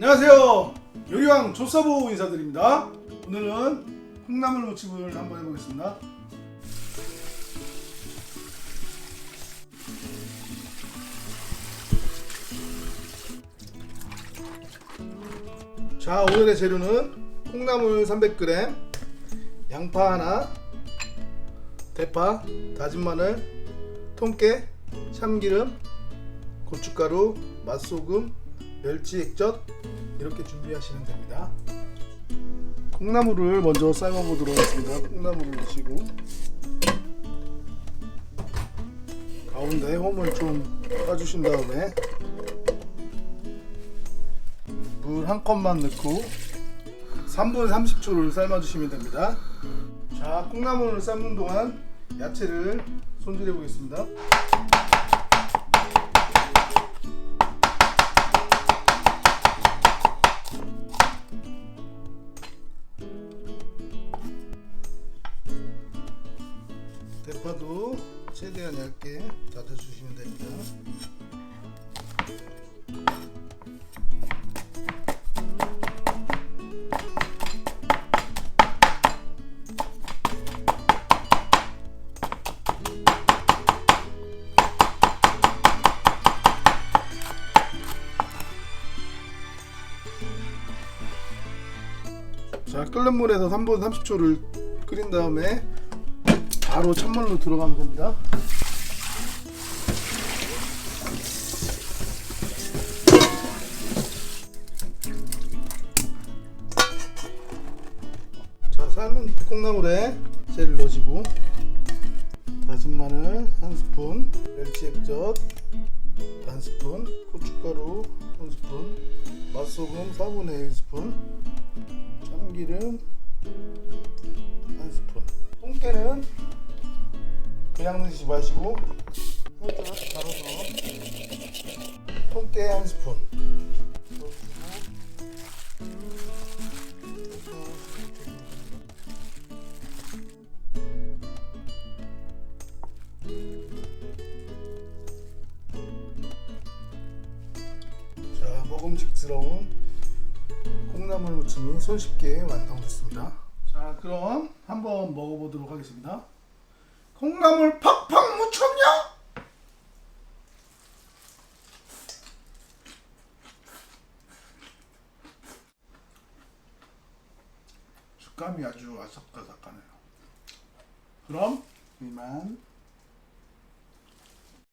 안녕하세요. 요리왕 조사부 인사드립니다. 오늘은 콩나물 무침을 한번 해보겠습니다. 자, 오늘의 재료는 콩나물 300g, 양파 하나, 대파, 다진 마늘, 통깨, 참기름, 고춧가루, 맛소금, 멸치 액젓 이렇게 준비하시면 됩니다. 콩나물을 먼저 삶아 보도록 하겠습니다. 콩나물을 넣으시고 가운데 홈을 좀 까주신 다음에 물 한 컵만 넣고 3분 30초를 삶아 주시면 됩니다. 자, 콩나물을 삶는 동안 야채를 손질해 보겠습니다. 대파도 최대한 얇게 다져주시면 됩니다. 자 끓는 물에서 3분 30초를 끓인 다음에 바로 찬물로 들어가면 됩니다. 자, 삶은 콩나물에 젤을 넣으시고 다진 마늘 한 스푼, 멸치 액젓 반 스푼, 고춧가루 한 스푼, 맛소금 4분의 1 스푼, 참기름 한 스푼. 통깨는 그냥 넣으시지 마시고 살짝 갈아서 통깨 한 스푼 자 먹음직스러운 콩나물 무침이 손쉽게 완성됐습니다. 자, 그럼 한번 먹어보도록 하겠습니다. 콩나물 팍팍 무쳤냐? 식감이 아주 아삭아삭하네요. 그럼 이만